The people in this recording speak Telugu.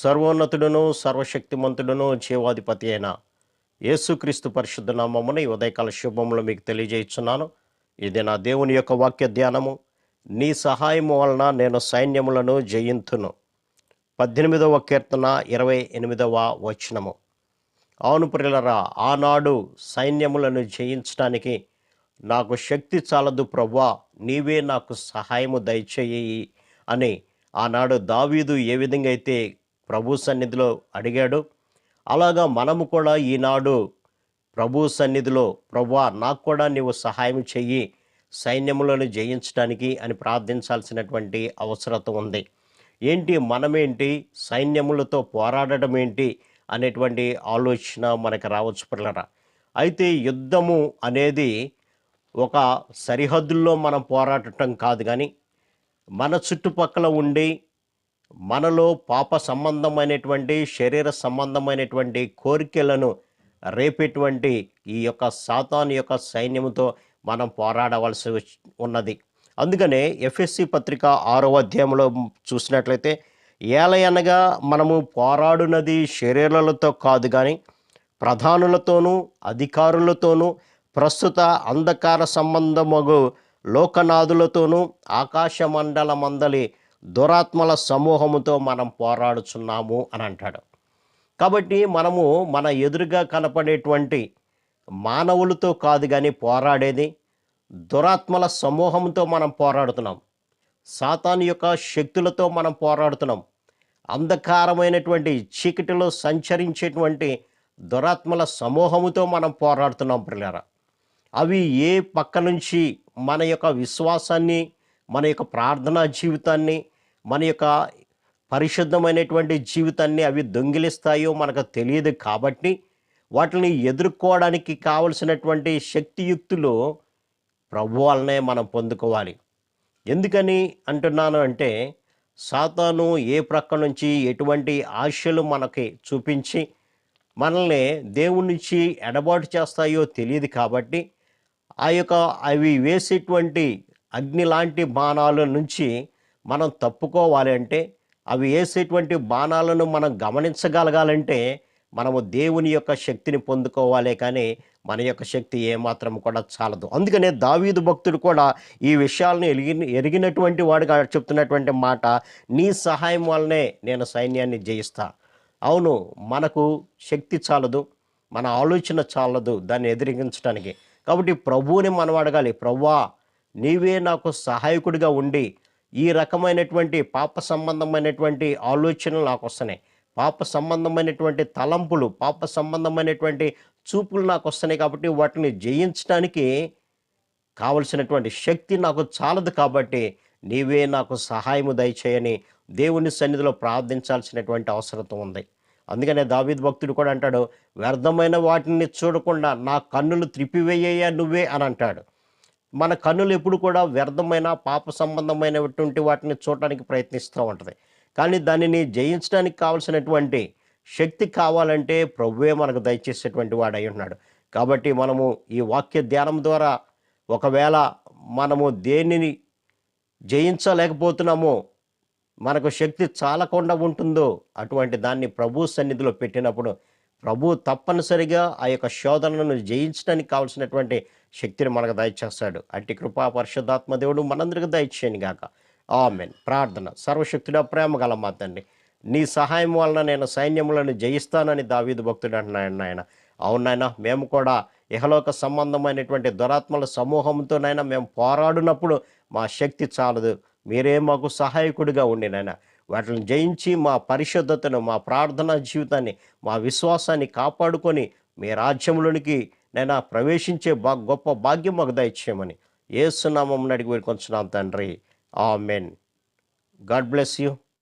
సర్వోన్నతుడును సర్వశక్తిమంతుడును జీవాధిపతి అయిన యేసుక్రీస్తు పరిశుద్ధ నామమున ఈ ఉదయకాల శుభములు మీకు తెలియజేస్తున్నాను. ఇది నా దేవుని యొక్క వాక్య ధ్యానము. నీ సహాయము వలన నేను సైన్యములను జయింతును. పద్దెనిమిదవ కీర్తన ఇరవై ఎనిమిదవ వచనము. అవును ప్రియులరా ఆనాడు సైన్యములను జయించడానికి నాకు శక్తి చాలదు ప్రవ్వా నీవే నాకు సహాయము దయచేయి అని ఆనాడు దావీదు ఏ విధంగా అయితే ప్రభు సన్నిధిలో అడిగాడు. అలాగా మనము కూడా ఈనాడు ప్రభు సన్నిధిలో ప్రభా నాకు కూడా నీవు సహాయం చెయ్యి సైన్యములను జయించడానికి అని ప్రార్థించాల్సినటువంటి అవసరత ఉంది. ఏంటి మనమేంటి సైన్యములతో పోరాడడం ఏంటి అనేటువంటి ఆలోచన మనకు రావచ్చు పిల్లరా. అయితే యుద్ధము అనేది ఒక సరిహద్దుల్లో మనం పోరాడటం కాదు కానీ మన చుట్టుపక్కల ఉండి మనలో పాప సంబంధమైనటువంటి శరీర సంబంధమైనటువంటి కోరికలను రేపేటువంటి ఈ యొక్క సాతాను యొక్క సైన్యముతో మనం పోరాడవలసి ఉన్నది. అందుకనే ఎఫ్ఎస్సి పత్రిక ఆరో అధ్యాయంలో చూసినట్లయితే ఏలయనగా మనము పోరాడునది శరీరాలతో కాదు కానీ ప్రధానులతోనూ అధికారులతోనూ ప్రస్తుత అంధకార సంబంధమగు లోకనాథులతోనూ ఆకాశ మండల మందలి దురాత్మల సమూహముతో మనం పోరాడుచున్నాము అని అంటాడు. కాబట్టి మనము మన ఎదురుగా కనపడేటువంటి మానవులతో కాదు కానీ పోరాడేది దురాత్మల సమూహంతో మనం పోరాడుతున్నాం. సాతాను యొక్క శక్తులతో మనం పోరాడుతున్నాం. అంధకారమైనటువంటి చీకటిలో సంచరించేటువంటి దురాత్మల సమూహముతో మనం పోరాడుతున్నాం పిల్లరా అవి ఏ పక్క నుంచి మన యొక్క విశ్వాసాన్ని మన యొక్క ప్రార్థనా జీవితాన్ని మన యొక్క పరిశుద్ధమైనటువంటి జీవితాన్ని అవి దొంగిలిస్తాయో మనకు తెలియదు కాబట్టి వాటిని ఎదుర్కోవడానికి కావలసినటువంటి శక్తియుక్తులు ప్రభువాలనే మనం పొందుకోవాలి. ఎందుకని అంటున్నాను అంటే సాతాను ఏ ప్రక్క నుంచి ఎటువంటి ఆశలు మనకి చూపించి మనల్ని దేవుడి నుంచి ఎడబాటు చేస్తాయో తెలియదు కాబట్టి ఆ యొక్క అవి వేసేటువంటి అగ్ని లాంటి బాణాల నుంచి మనం తప్పుకోవాలి అంటే అవి వేసేటువంటి బాణాలను మనం గమనించగలగాలంటే మనము దేవుని యొక్క శక్తిని పొందుకోవాలి కానీ మన యొక్క శక్తి ఏమాత్రం కూడా చాలదు. అందుకనే దావీదు భక్తుడు కూడా ఈ విషయాలను ఎరిగి ఎరిగినటువంటి వాడుగా చెప్తున్నటువంటి మాట నీ సహాయం వల్లనే నేను సైన్యాన్ని జయిస్తా. అవును మనకు శక్తి చాలదు మన ఆలోచన చాలదు దాన్ని ఎదిరించడానికి కాబట్టి ప్రభువుని మనం అడగాలి ప్రవ్వా నీవే నాకు సహాయకుడిగా ఉండి ఈ రకమైనటువంటి పాప సంబంధమైనటువంటి ఆలోచనలు నాకు వస్తున్నాయి. పాప సంబంధమైనటువంటి తలంపులు పాప సంబంధమైనటువంటి చూపులు నాకు వస్తున్నాయి కాబట్టి వాటిని జయించడానికి కావలసినటువంటి శక్తి నాకు చాలదు కాబట్టి నీవే నాకు సహాయము దయచేయని దేవుని సన్నిధిలో ప్రార్థించాల్సినటువంటి అవసరం ఉంది. అందుకనే దావీద్ భక్తుడు కూడా అంటాడు వ్యర్థమైన వాటిని చూడకుండా నా కన్నులు త్రిపివేయ్యా నువ్వే అని అంటాడు. మన కన్నులు ఎప్పుడు కూడా వ్యర్థమైన పాప సంబంధమైనటువంటి వాటిని చూడటానికి ప్రయత్నిస్తూ ఉంటుంది. కానీ దానిని జయించడానికి కావలసినటువంటి శక్తి కావాలంటే ప్రభువే మనకు దయచేసేటువంటి వాడై ఉన్నాడు. కాబట్టి మనము ఈ వాక్య ధ్యానం ద్వారా ఒకవేళ మనము దేనిని జయించలేకపోతున్నామో మనకు శక్తి చాలకుండా ఉంటుందో అటువంటి దాన్ని ప్రభు సన్నిధిలో పెట్టినప్పుడు ప్రభు తప్పనిసరిగా ఆ యొక్క శోధనను జయించడానికి కావలసినటువంటి శక్తిని మనకు దయచేస్తాడు. అట్టి కృపా పరిశుద్ధాత్మ దేవుడు మనందరికి దయచేయను గాక. ఆమెన్. ప్రార్థన. సర్వశక్తుడ ప్రేమ గల మా తండ్రి నీ సహాయం వలన నేను సైన్యములను జయిస్తానని దావీదు భక్తుడు అంటున్నాయన్న నాయన. అవునాయన మేము కూడా ఇహలోక సంబంధమైనటువంటి దురాత్మల సమూహంతోనైనా మేము పోరాడినప్పుడు మా శక్తి చాలదు. మీరే మాకు సహాయకుడిగా ఉండి వాటిని జయించి మా పరిశుద్ధతను మా ప్రార్థనా జీవితాన్ని మా విశ్వాసాన్ని కాపాడుకొని మీ రాజ్యంలోనికి నేను ప్రవేశించే బా గొప్ప భాగ్యం మాకు దయచేయమని ఏసునామం అడిగి వేడుకొంచున్నాం తండ్రి. ఆ మెన్ గాడ్ బ్లెస్ యూ.